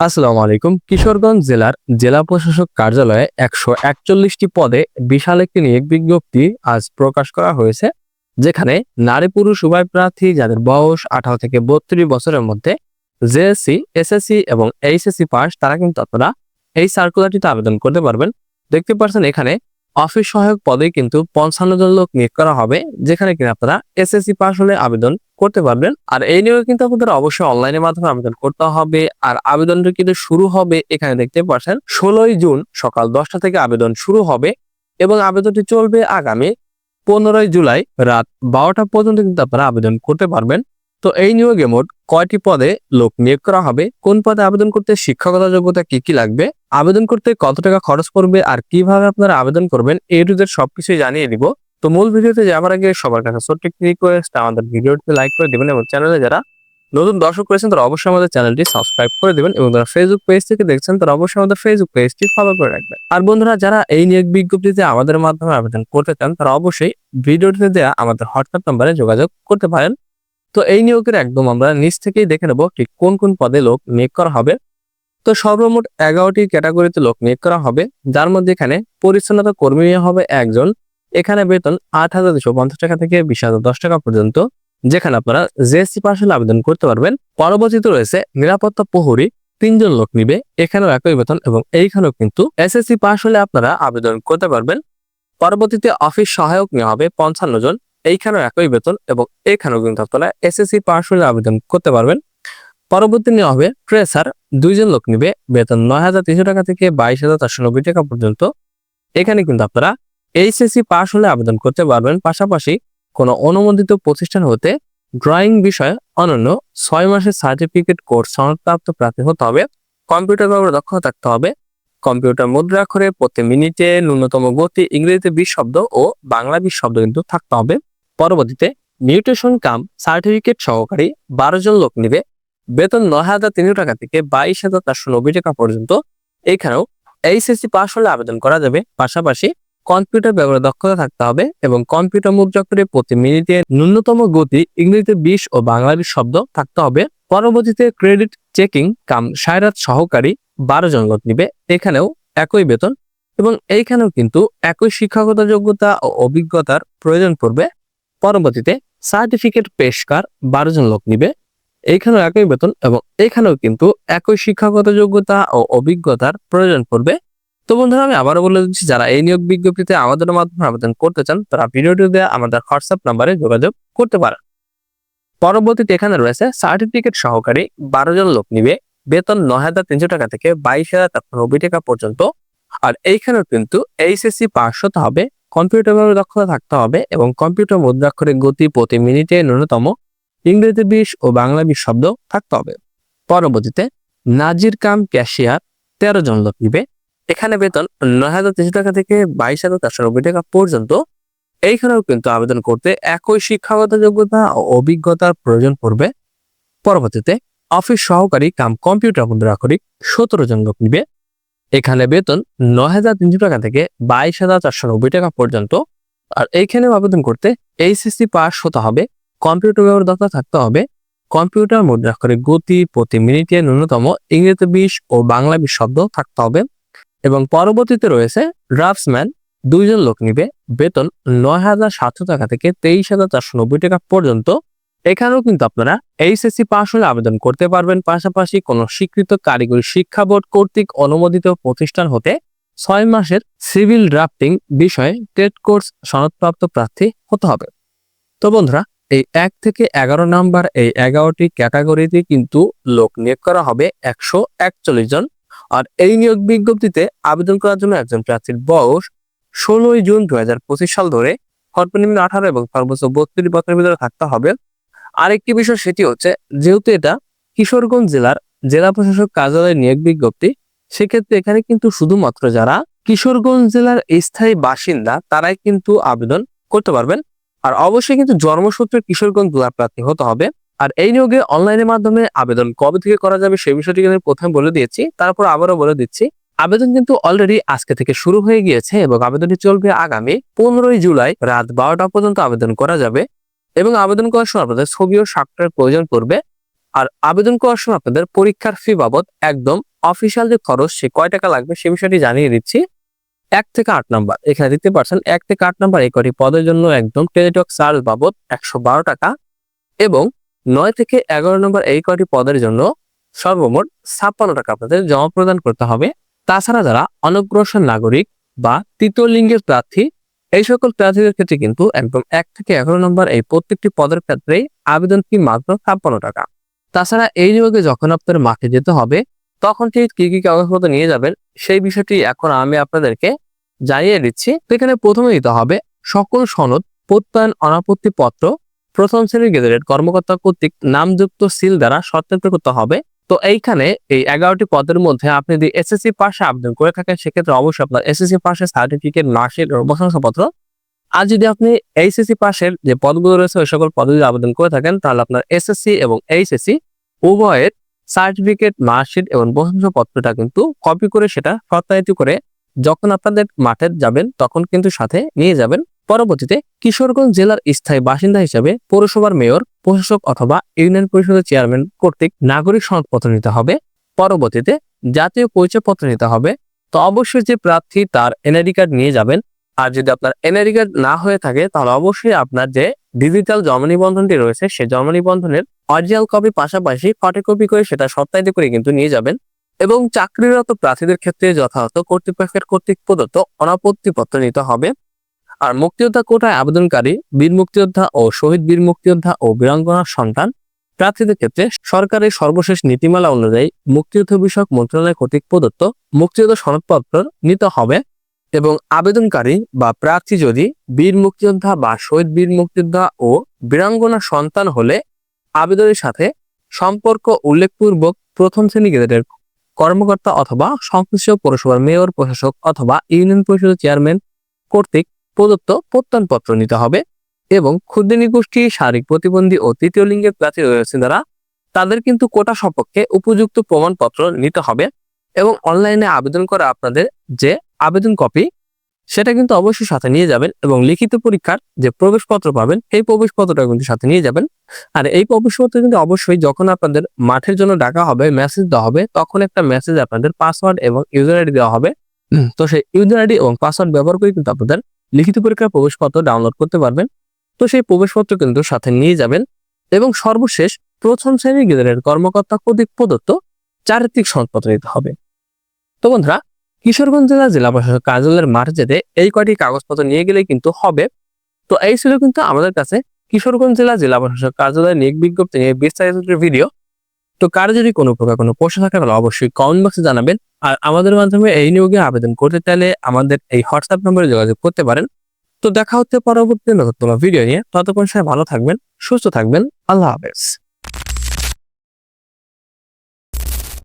আসসালামু আলাইকুম। কিশোরগঞ্জ জেলার জেলা প্রশাসক কার্যালয়ে একশো একচল্লিশটি পদে বিশাল একটি নিয়োগ বিজ্ঞপ্তি আজ প্রকাশ করা হয়েছে, যেখানে নারী পুরুষ উভয় প্রার্থী যাদের বয়স আঠারো থেকে বত্রিশ বছরের মধ্যে জেএসসি এসএসসি এবং এইচএসসি পাস, তারা কিন্তু আপনারা এই সার্কুলারটিতে আবেদন করতে পারবেন। দেখতে পাচ্ছেন এখানে অফিস সহায়ক পদে কিন্তু পঞ্চান্ন জন লোক নিয়োগ করা হবে, যেখানে কিনা আপনারা এসএসসি পাস হলে আবেদন করতে পারবেন। আর এই নিয়োগে কিন্তু আপনাদের অবশ্যই অনলাইনের মাধ্যমে আবেদন করতে হবে। আর আবেদনটা কিন্তু শুরু হবে এখানে দেখতে পাচ্ছেন, ষোলোই জুন সকাল দশটা থেকে আবেদন শুরু হবে এবং আবেদনটি চলবে আগামী পনেরোই জুলাই রাত বারোটা পর্যন্ত কিন্তু আপনারা আবেদন করতে পারবেন। তো এই নিয়োগে মোট কয়টি পদে লোক নিয়োগ করা হবে? কোন পদে আবেদন করতে শিক্ষকতা যোগ্যতা কি কি লাগবে? আবেদন করতে কত টাকা খরচ পড়বে আর কীভাবে আপনারা আবেদন করবেন? এই টুদের সবকিছুই জানিয়ে দিব। তো মূল ভিডিওতে যাওয়ার আগে সবার কাছে ছোট্ট একটি রিকোয়েস্ট আমাদের ভিডিওটিতে লাইক করে দিবেন এবং চ্যানেলে যারা নতুন দর্শক করেছেন তারা অবশ্যই আমাদের চ্যানেলটি সাবস্ক্রাইব করে দিবেন এবং যারা ফেসবুক পেজ থেকে দেখছেন, তারা অবশ্যই আমাদের ফেসবুক পেজটি ফলো করে রাখবেন। আর বন্ধুরা, যারা এই নিয়োগ বিজ্ঞপ্তিতে আমাদের মাধ্যমে আবেদন করতে চান, তারা অবশ্যই ভিডিওটিতে দেওয়া আমাদের হোয়াটসঅ্যাপ নাম্বারে যোগাযোগ করতে পারেন। তো এই নিয়োগের একদম আমরা নিচ থেকেই দেখে নেব ঠিক কোন কোন পদে লোক নিয়োগ করা হবে। তো সর্বমোট এগারোটি ক্যাটাগরিতে লোক নিয়োগ করা হবে, যার মধ্যে এখানে পরিচ্ছন্নতা কর্মী হবে একজন, এখানে বেতন আট হাজার দুশো পঞ্চাশ টাকা থেকে বিশ হাজার দশ টাকা পর্যন্ত, যেখানে আপনারা জিএসসি পাস হলে আবেদন করতে পারবেন। পরবর্তীতে রয়েছে নিরাপত্তা প্রহরী, তিনজন লোক নিবে, এখানেও একই বেতন এবং এইখানেও কিন্তু এসএসসি পাস হলে আপনারা আবেদন করতে পারবেন। পরবর্তীতে অফিস সহায়ক নেওয়া হবে পঞ্চান্ন জন এইখানেও একই বেতন এবং এখানেও কিন্তু আপনারা এসএসসি পাস হলে আবেদন করতে পারবেন। পরবর্তী নেওয়া হবে ট্রেসার দুইজন লোক নিবে বেতন নয় হাজার তিনশো টাকা থেকে বাইশ হাজার চারশো নব্বই টাকা পর্যন্ত। এখানে কিন্তু আপনারা এইচএসসি পাস হলে আবেদন করতে পারবেন। পাশাপাশি কোনো অনুমোদিত প্রতিষ্ঠান হতে ড্রয়িং বিষয়ে অনন্য ছয় মাসের সার্টিফিকেট কোর্স সনদপ্রাপ্ত প্রার্থী হতে হবে। কম্পিউটার ব্যবহার দক্ষতা থাকতে হবে। কম্পিউটার মুদ্রাক্ষরে প্রতি মিনিটে ন্যূনতম গতি ইংরেজিতে বিশ শব্দ ও বাংলা বিশ শব্দ কিন্তু থাকতে হবে। পরবর্তীতে মিউটেশন কাম সার্টিফিকেট সহকারী বারো জন লোক নিবে। বেতন নয় হাজার তিনশো টাকা থেকে বাইশ হাজার চারশো নব্বই টাকা পর্যন্ত। এখানেও এইচএসসি পাস হলে আবেদন করা যাবে। পাশাপাশি কম্পিউটার ব্যবহারে দক্ষতা থাকতে হবে এবং কম্পিউটার মুখ মুদ্রাক্ষরে প্রতি মিনিটে ন্যূনতম গতি ইংরেজিতে বিশ ও বাংলা শব্দ থাকতে হবে। পরবর্তীতে ক্রেডিট চেকিং কাম সায়রাত সহকারী বারো জন লোক নিবে। এখানেও একই বেতন এবং এইখানেও কিন্তু একই শিক্ষাগত যোগ্যতা ও অভিজ্ঞতার প্রয়োজন পড়বে। পরবর্তীতে সার্টিফিকেট পেশকার বারো জন লোক নিবে। এইখানেও একই বেতন এবং এইখানেও কিন্তু একই শিক্ষাগত যোগ্যতা ও অভিজ্ঞতার প্রয়োজন পড়বে। তো বন্ধুরা, আমি আবারও বলে দিচ্ছি, যারা এই নিয়োগ বিজ্ঞপ্তিতে আমাদের মাধ্যমে আবেদন করতে চান, তারা ভিডিওটিতে আমাদের হোয়াটসঅ্যাপ নাম্বারে যোগাযোগ করতে পারেন। পরবর্তীতে এখানে রয়েছে সার্টিফিকেট সহকারী বারো জন লোক নিবে। বেতন নয় হাজার তিনশো টাকা থেকে বাইশ হাজার নব্বই টাকা পর্যন্ত। আর এইখানেও কিন্তু এইচএসসি পাস হতে হবে। কম্পিউটার দক্ষতা থাকতে হবে এবং কম্পিউটার মুদ্রাক্ষরের গতি প্রতি মিনিটে ন্যূনতম ইংরেজি বিশ ও বাংলা বিশ শব্দ থাকতে হবে। পরবর্তীতে নাজির কাম ক্যাশিয়ার তেরো জন লোক নিবে। এখানে বেতন নয় হাজার তিনশো টাকা থেকে বাইশ হাজার চারশো নব্বই টাকা পর্যন্ত। এইখানেও কিন্তু আবেদন করতে একই শিক্ষাগত যোগ্যতা ও অভিজ্ঞতার প্রয়োজন পড়বে। পরবর্তীতে অফিস সহকারী কাম কম্পিউটার মুদ্রাক্ষরিক সতেরো জন লোক নিবে। এখানে বেতন নয় হাজার তিনশো টাকা থেকে বাইশ হাজার চারশো নব্বই টাকা পর্যন্ত। আর এইখানেও আবেদন করতে এইচএসসি পাস হতে হবে, কম্পিউটার ব্যবহার দক্ষতা থাকতে হবে, কম্পিউটার মুদ্রাক্ষরিক গতি প্রতি মিনিটে ন্যূনতম ইংরেজি বিশ ও বাংলা বিশ শব্দ থাকতে হবে। এবং পরবর্তীতে রয়েছে ড্রাফটসম্যান, দুইজন লোক নিবে বেতন নয় হাজার সাতশো টাকা থেকে তেইশ হাজার চারশো নব্বই টাকা পর্যন্ত। এখানেও কিন্তু আপনারা এইচএসসি পাস হলে আবেদন করতে পারবেন। পাশাপাশি কোনো স্বীকৃত কারিগরি শিক্ষা বোর্ড কর্তৃক অনুমোদিত প্রতিষ্ঠান হতে ছয় মাসের সিভিল ড্রাফটিং বিষয়ে টেট কোর্স সনদপ্রাপ্ত প্রার্থী হতে হবে। তো বন্ধুরা, এই এক থেকে এগারো নাম্বার এই এগারোটি ক্যাটাগরিতে কিন্তু লোক নিয়োগ করা হবে একশো একচল্লিশ জন। আর এই নিয়োগ বিজ্ঞপ্তিতে আবেদন করার জন্য একজন প্রার্থীর বয়স ষোলোই জুন দু হাজার পঁচিশ সাল ধরে সর্বনিম্ন আঠারো এবং সর্বোচ্চ বত্রিশ বছরের ভিতরে থাকতে হবে। আরেকটি বিষয় সেটি হচ্ছে, যেহেতু এটা কিশোরগঞ্জ জেলার জেলা প্রশাসক কার্যালয়ের নিয়োগ বিজ্ঞপ্তি, সেক্ষেত্রে এখানে কিন্তু শুধুমাত্র যারা কিশোরগঞ্জ জেলার স্থায়ী বাসিন্দা, তারাই কিন্তু আবেদন করতে পারবেন। আর অবশ্যই কিন্তু জন্মসূত্রে কিশোরগঞ্জ জেলার প্রার্থী হতে হবে। আর এই নিয়োগে অনলাইনের মাধ্যমে আবেদন কবে থেকে করা যাবে সেই বিষয়টি আমি প্রথমে বলে দিয়েছি, তারপর আবারও বলে দিচ্ছি, আবেদন কিন্তু অলরেডি আজকে থেকে শুরু হয়ে গিয়েছে এবং আবেদনটি চলবে আগামী পনেরোই জুলাই রাত বারোটা পর্যন্ত আবেদন করা যাবে। এবং আবেদন করার সময় আপনাদের ছবি ও সাক্ষ্যের প্রয়োজন পড়বে। আর আবেদন করার সময় আপনাদের পরীক্ষার ফি বাবদ একদম অফিসিয়াল যে খরচ, সে কয় টাকা লাগবে সে বিষয়টি জানিয়ে দিচ্ছি। এক থেকে আট নাম্বার, এখানে দিতে পারছেন এক থেকে আট নাম্বার এই কটি পদের জন্য একদম টেলিটক চার্জ বাবদ একশো বারো টাকা এবং নয় থেকে এগারো নম্বর এই কটি পদের জন্য সর্বমোট ছাপ্পান্ন টাকা আপনাদের জমা প্রদান করতে হবে। তাছাড়া যারা অনগ্রসর নাগরিক বা তৃতীয় লিঙ্গের প্রার্থী এই সকল প্রার্থীদের ক্ষেত্রে কিন্তু একদম এক থেকে এগারো নম্বর এই প্রত্যেকটি পদের ক্ষেত্রেই আবেদন ফি মাত্র ছাপ্পান্ন টাকা। তাছাড়া এই নিয়োগে যখন আপনার মাঠে যেতে হবে, তখন ঠিক কি কি কাগজপত্র নিয়ে যাবেন, সেই বিষয়টি এখন আমি আপনাদেরকে জানিয়ে দিচ্ছি। তো এখানে প্রথমে দিতে হবে সকল সনদ, প্রত্যয়ন অনাপত্তি পত্র প্রথম শ্রেণির গেজেটেড কর্মকর্তা কর্তৃক নামযুক্ত সিল দ্বারা সত্যায়িত করতে হবে। তো এইখানে এই এগারোটি পদের মধ্যে আপনি যদি এসএসসি পাশে আবেদন করে থাকেন, সেক্ষেত্রে অবশ্যই আপনার এসএসসি পাশের সার্টিফিকেট মার্কশিট প্রশংসাপত্র। আর যদি আপনি এইচএসসি পাশের যে পদগুলো রয়েছে, ওই সকল পদে যদি আবেদন করে থাকেন, তাহলে আপনার এসএসসি এবং এইচএসসি উভয়ের সার্টিফিকেট মার্কশিট এবং প্রশংসাপত্রটা কিন্তু কপি করে সেটা সত্যায়িত করে যখন আপনাদের মাঠে যাবেন, তখন কিন্তু সাথে নিয়ে যাবেন। পরবর্তীতে কিশোরগঞ্জ জেলার স্থায়ী বাসিন্দা হিসেবে পৌরসভার মেয়র, প্রশাসক অথবা ইউনিয়ন পরিষদের চেয়ারম্যান কর্তৃক নাগরিক সনদপত্র নিতে হবে। পরবর্তীতে জাতীয় পরিচয়পত্র নিতে হবে। তো অবশ্যই যে প্রার্থী তার এনআইডি কার্ড নিয়ে যাবেন। আর যদি আপনার এনআইডি কার্ড না হয়ে থাকে, তাহলে অবশ্যই আপনার যে ডিজিটাল জমা নিবন্ধনটি রয়েছে সেই জমা নিবন্ধনের অরিজিনাল কপি পাশাপাশি ফটোকপি করে সেটা সত্যায়িত করে কিন্তু নিয়ে যাবেন। এবং চাকরিরত প্রার্থীদের ক্ষেত্রে যথাযথ কর্তৃপক্ষের কর্তৃক প্রদত্ত অনাপত্তিপত্র নিতে হবে। আর মুক্তিযোদ্ধা কোটায় আবেদনকারী, বীর মুক্তিযোদ্ধা ও শহীদ বীর মুক্তিযোদ্ধা ও বীরাঙ্গনার সন্তান প্রার্থীদের ক্ষেত্রে সরকারের সর্বশেষ নীতিমালা অনুযায়ী মুক্তিযুদ্ধ বিষয়ক মন্ত্রণালয় কর্তৃক প্রদত্ত মুক্তিযুদ্ধ সনদপত্র নিতে হবে এবং আবেদনকারী বা প্রার্থী যদি বীর মুক্তিযোদ্ধা বা শহীদ বীর মুক্তিযোদ্ধা ও বীরাঙ্গনার সন্তান হলে আবেদনের সাথে সম্পর্ক উল্লেখপূর্বক প্রথম শ্রেণি গেজেটের কর্মকর্তা অথবা সংশ্লিষ্ট পৌরসভার মেয়র, প্রশাসক অথবা ইউনিয়ন পরিষদের চেয়ারম্যান কর্তৃক প্রদত্ত প্রত্যয়নপত্র নিতে হবে এবং ক্ষুদ্র গোষ্ঠী শারীরিক প্রতিবন্ধী ও তৃতীয় লিঙ্গের প্রার্থী রয়েছে যারা তাদের কিন্তু কোটা সম্পর্কে উপযুক্ত প্রমাণপত্র নিতে হবে এবং অনলাইনে আবেদন করা আপনাদের যে আবেদন কপি সেটা কিন্তু অবশ্যই সাথে নিয়ে যাবেন এবং লিখিত পরীক্ষার যে প্রবেশপত্র পাবেন এই প্রবেশপত্রটা কিন্তু সাথে নিয়ে যাবেন। আর এই প্রবেশপত্র কিন্তু অবশ্যই যখন আপনাদের মাঠের জন্য ডাকা হবে মেসেজ দেওয়া হবে তখন একটা মেসেজ আপনাদের পাসওয়ার্ড এবং ইউজার আইডি দেওয়া হবে। তো সেই ইউজার আইডি এবং পাসওয়ার্ড ব্যবহার করে কিন্তু আপনাদের লিখিত পরীক্ষার প্রবেশপত্র ডাউনলোড করতে পারবেন। তো সেই প্রবেশপত্র কিন্তু সাথে নিয়ে যাবেন এবং সর্বশেষ প্রথম শ্রেণির গেজেটের কর্মকর্তা কর্তৃক প্রদত্ত চারিত্রিক সনদপত্র নিতে হবে। তো বন্ধুরা, কিশোরগঞ্জ জেলা জেলা প্রশাসক কার্যালয়ের মাঠে এই কয়টি কাগজপত্র নিয়ে গেলে কিন্তু হবে। তো এই ছিল কিন্তু আমাদের কাছে কিশোরগঞ্জ জেলা জেলা প্রশাসক কার্যালয়ের নিয়োগ বিজ্ঞপ্তি নিয়ে বিস্তারিত ভিডিও তো কারও যদি কোনো প্রকার কোনো প্রশ্ন থাকে, তাহলে অবশ্যই কমেন্ট বক্সে জানাবেন। আর আমাদের মাধ্যমে এই নিয়োগে আবেদন করতে চাইলে আমাদের এই হোয়াটসঅ্যাপ নম্বরে যোগাযোগ করতে পারেন। তো দেখা হচ্ছে পরবর্তী নতুন ভিডিও নিয়ে। ততক্ষণ সবাই ভালো থাকবেন, সুস্থ থাকবেন। আল্লাহ হাফেজ।